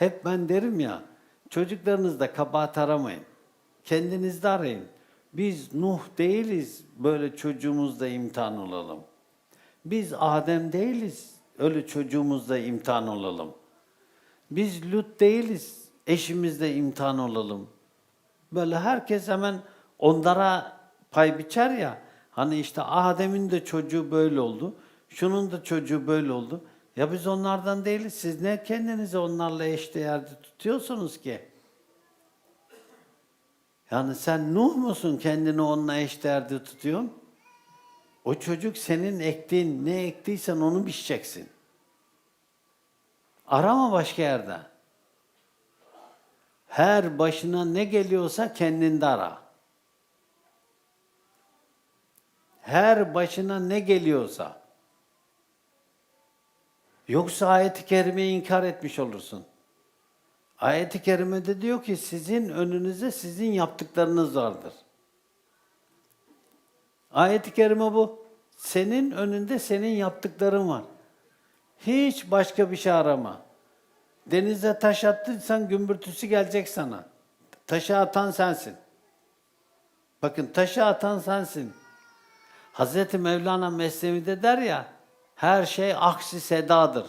Hep ben derim ya, çocuklarınızda kabahat aramayın. Kendinizde arayın. Biz Nuh değiliz, böyle çocuğumuzda imtihan olalım. Biz Adem değiliz, öyle çocuğumuzda imtihan olalım. Biz Lut değiliz, eşimizde imtihan olalım. Böyle herkes hemen onlara pay biçer ya. Hani işte Adem'in de çocuğu böyle oldu. Şunun da çocuğu böyle oldu. Ya biz onlardan değiliz. Siz ne kendinizi onlarla eşdeğerde tutuyorsunuz ki? Yani sen Nuh musun kendini onunla eşdeğerde tutuyorsun? O çocuk senin ektiğin ne ektiysen onu biçeceksin. Arama başka yerde. Her başına ne geliyorsa kendinde ara. Her başına ne geliyorsa. Yoksa ayet-i kerimeyi inkar etmiş olursun. Ayet-i kerimede diyor ki sizin önünüze sizin yaptıklarınız vardır. Ayet-i kerime bu. Senin önünde senin yaptıkların var. Hiç başka bir şey arama. Denize taş attıysan gümbürtüsü gelecek sana. Taşı atan sensin. Bakın taşı atan sensin. Hazreti Mevlana Mesnevi'de der ya, her şey aksi sedadır.